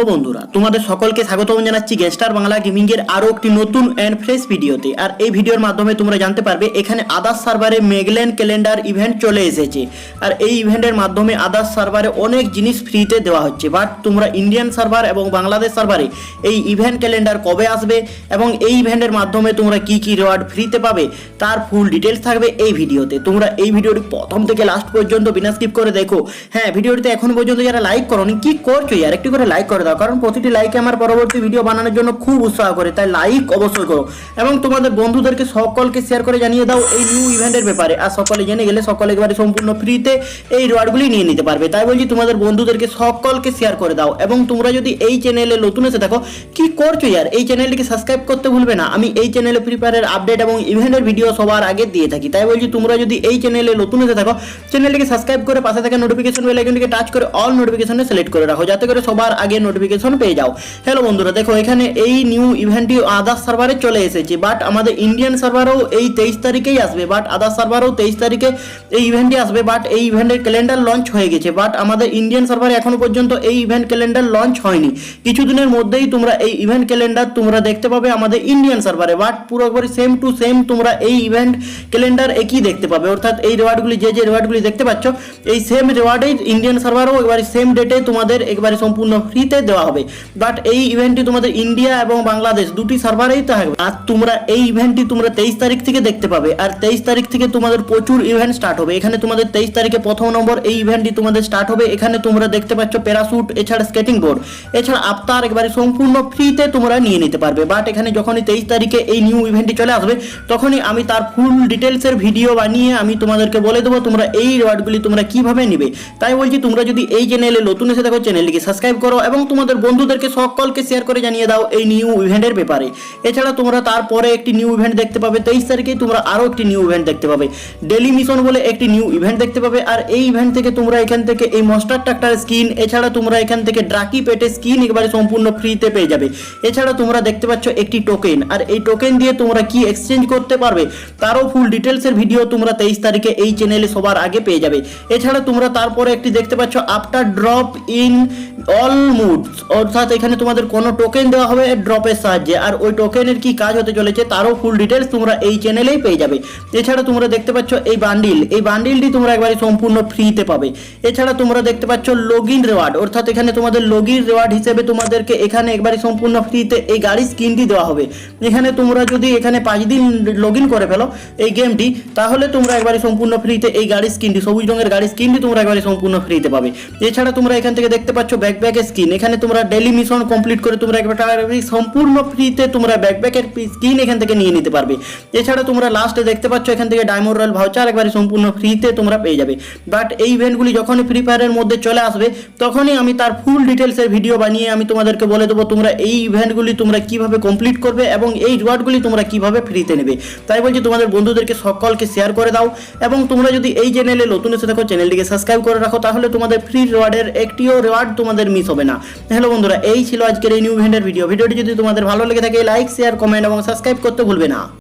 Hello বন্ধুরা, তোমাদের সকলকে স্বাগতম জানাচ্ছি গেস্টার বাংলা গেমিং এর আরও একটি নতুন অ্যান্ড ফ্রেশ ভিডিওতে। আর এই ভিডিওর মাধ্যমে তোমরা জানতে পারবে, এখানে আদার্স সার্ভারে মেগলেন ক্যালেন্ডার ইভেন্ট চলে এসেছে। আর এই ইভেন্টের মাধ্যমে আদার্স সার্ভারে অনেক জিনিস ফ্রিতে দেওয়া হচ্ছে। বাট তোমরা ইন্ডিয়ান সার্ভার এবং বাংলাদেশ সার্ভারে এই ইভেন্ট ক্যালেন্ডার কবে আসবে এবং এই ইভেন্টের মাধ্যমে তোমরা কি কি রিওয়ার্ড ফ্রিতে পাবে, তার ফুল ডিটেলস থাকবে এই ভিডিওতে। তোমরা এই ভিডিওটি প্রথম থেকে লাস্ট পর্যন্ত বিনা স্কিপ করে দেখো। হ্যাঁ ভিডিওটিতে এখন পর্যন্ত যারা লাইক করনি, কি করছ? ইয়ার একটি করে লাইক করে দাও কারণ প্রতিটি লাইকে আমার পরবর্তী ভিডিও বানানোর জন্য খুব উৎসাহ করে, তাই লাইক অবশ্যই করো। এবং তোমাদের বন্ধুদেরকে সকলকে শেয়ার করে জানিয়ে দাও এই নিউ ইভেন্টের ব্যাপারে। আর সকলে জেনে গেলে সকলে একেবারে সম্পূর্ণ ফ্রিতে এই রিওয়ার্ডগুলি নিয়ে নিতে পারবে। তাই বলছি, তোমাদের বন্ধুদেরকে সকলকে শেয়ার করে দাও। এবং তোমরা যদি এই চ্যানেলে নতুন এসে দেখো কি করছ ইয়ার? এই চ্যানেলটিকে সাবস্ক্রাইব করতে ভুলবে না। আমি এই চ্যানেলে ফ্রি ফায়ারের আপডেট এবং ইভেন্টের ভিডিও সবার আগে দিয়ে থাকি। তাই বলছি, তোমরা যদি এই চ্যানেলে নতুন এসে থাকো চ্যানেলটিকে সাবস্ক্রাইব করে পাশে থাকা নোটিফিকেশন বেল আইকনটিকে টাচ করে অল নোটিফিকেশনে সিলেক্ট করে রাখো। যাতে করে সবার আগে নোটিফিকেশন পেয়ে যাও। হ্যালো বন্ধুরা, দেখো এখানে এই নিউ ইভেন্টটি আদার্স সার্ভারে চলে এসেছে বাট আমাদের ইন্ডিয়ান সার্ভারেও এই তেইশ তারিখেই আসবে বাট আদার্স সার্ভারেও তেইশ তারিখে এই ইভেন্টটি আসবে বাট এই ইভেন্টের ক্যালেন্ডার লঞ্চ হয়ে গেছে বাট আমাদের ইন্ডিয়ান সার্ভারে এখনও পর্যন্ত এই ইভেন্ট ক্যালেন্ডার লঞ্চ হয়নি। কিছুদিনের মধ্যেই তোমরা এই ইভেন্ট ক্যালেন্ডার তোমরা দেখতে পাবে আমাদের ইন্ডিয়ান সার্ভারে বাট পুরোপুরি সেম টু সেম তোমরা এই ইভেন্ট ক্যালেন্ডার একই দেখতে পাবে। অর্থাৎ এই রেওয়ার্ডগুলি যে যে রেওয়ার্ডগুলি দেখতে পাচ্ছ, এই সেম রিওয়ার্ডেই ইন্ডিয়ান সার্ভারও একবারে সেম ডেটে তোমাদের একবারে সম্পূর্ণ ফ্রিতে দেওয়া হবে। বাট এই ইভেন্টটি তোমাদের ইন্ডিয়া এবং বাংলাদেশ দুটি সার্ভারেই থাকবে। আর তোমরা এই ইভেন্টটি তোমরা তেইশ তারিখ থেকে দেখতে পাবে। আর তেইশ তারিখ থেকে তোমাদের প্রচুর ইভেন্ট স্টার্ট হবে। এখানে তোমাদের তেইশ তারিখে প্রথম নম্বর এই ইভেন্টটি তোমাদের স্টার্ট হবে। এখানে তোমরা দেখতে পাচ্ছ প্যারাশুট এছাড়া স্কেটিং বোর্ড এছাড়া আফতার একবারে সম্পূর্ণ ফ্রিতে তোমরা নিয়ে নিতে পারবে। বাট এখানে যখনই তেইশ তারিখে এই নিউ ইভেন্টটি চলে আসবে, তখনই আমি তার ফুল ডিটেলসের ভিডিও বানিয়ে আমি তোমাদেরকে বলে দেবো তোমরা এই রিওয়ার্ডগুলি তোমরা কীভাবে নিবে। তাই বলছি তোমরা যদি এই চ্যানেলে নতুন এসে দেখো চ্যানেলটিকে সাবস্ক্রাইব করো এবং তোমাদের বন্ধুদেরকে সকলকে শেয়ার করে জানিয়ে দাও এই নিউ ইভেন্টের ব্যাপারে। এছাড়া তোমরা তারপরে একটি নিউ ইভেন্ট দেখতে পাবে, তেইশ তারিখে তোমরা আরও একটি নিউ ইভেন্ট দেখতে পাবে। ডেলি মিশন বলে একটি নিউ ইভেন্ট দেখতে পাবে, আর এই ইভেন্ট থেকে তোমরা এখান থেকে এই মস্টার ট্রাক্টার স্কিন এছাড়া তোমরা এখান থেকে ড্রাকি পেটে স্কিন একেবারে সম্পূর্ণ ফ্রিতে পেয়ে যাবে। এছাড়া তোমরা দেখতে পাচ্ছ একটি টোকেন আর এই টোকেন দিয়ে তোমরা কি এক্সচেঞ্জ করতে পারবে, তারও ফুল ডিটেলসের ভিডিও তোমরা তেইশ তারিখে এই চ্যানেলে সবার আগে পেয়ে যাবে। এছাড়া তোমরা তারপরে একটি দেখতে পাচ্ছ after drop in all mood অর্থাৎ এখানে তোমাদের কোনো টোকেন দেওয়া হবে ড্রপের সাহায্যে। আর ওই টোকেনের কি কাজ হতে চলেছে তারও ফুল ডিটেলস তোমরা এই চ্যানেলেই পেয়ে যাবে। এছাড়া তোমরা দেখতে পাচ্ছ এই বান্ডিল এই বান্ডিলটি তোমরা একবারে সম্পূর্ণ ফ্রিতে পাবে। এছাড়া তোমরা দেখতে পাচ্ছ লগ ইন রেওয়ার্ড অর্থাৎ এখানে তোমাদের লগ ইন রেওয়ার্ড হিসেবে তোমাদেরকে এখানে একবারে সম্পূর্ণ ফ্রিতে এই গাড়ি স্কিনটি দেওয়া হবে। এখানে তোমরা যদি এখানে পাঁচ দিন লগ ইন করে ফেলো এই গেমটি তাহলে তোমরা একবারে সম্পূর্ণ ফ্রিতে এই গাড়ি স্কিনটি সবুজ রঙের গাড়ি স্কিনটি তোমরা একবারে সম্পূর্ণ ফ্রিতে পাবে। এছাড়া তোমরা এখান থেকে দেখতে পাচ্ছ ব্যাকপ্যাকের স্কিন এখানে তোমরা ডেলি মিশন কমপ্লিট করে তোমরা একবার সম্পূর্ণ ফ্রিতে তোমরা ব্যাকপ্যাকের স্কিন এখান থেকে নিয়ে নিতে পারবে। এছাড়া তোমরা লাস্টে দেখতে পাচ্ছ, এখান থেকে ডায়মন্ড রয়্যাল ভাউচার একবারে সম্পূর্ণ ফ্রিতে তোমরা পেয়ে যাবে। বাট এই ইভেন্টগুলি যখনই ফ্রি ফায়ারের মধ্যে চলে আসবে, তখনই আমি তার ফুল ডিটেলসের ভিডিও বানিয়ে আমি তোমাদেরকে বলে দেবো তোমরা এই ইভেন্টগুলি তোমরা কীভাবে কমপ্লিট করবে এবং এই রিওয়ার্ডগুলি তোমরা কীভাবে ফ্রিতে নেবে। তাই বলছি, তোমাদের বন্ধুদেরকে সকলকে শেয়ার করে দাও এবং তোমরা যদি এই চ্যানেলে নতুন এসে থাকো চ্যানেলটিকে সাবস্ক্রাইব করে রাখো, তাহলে তোমাদের ফ্রি রিওয়ার্ডের একটিও রিওয়ার্ড তোমাদের মিস হবে না। হ্যালো বন্ধুরা, এই ছিল আজকের এই নিউ ইভেন্টের ভিডিও ভিডিওটি যদি তোমাদের ভালো লেগে থাকে লাইক শেয়ার কমেন্ট এবং সাবস্ক্রাইব করতে ভুলবে না।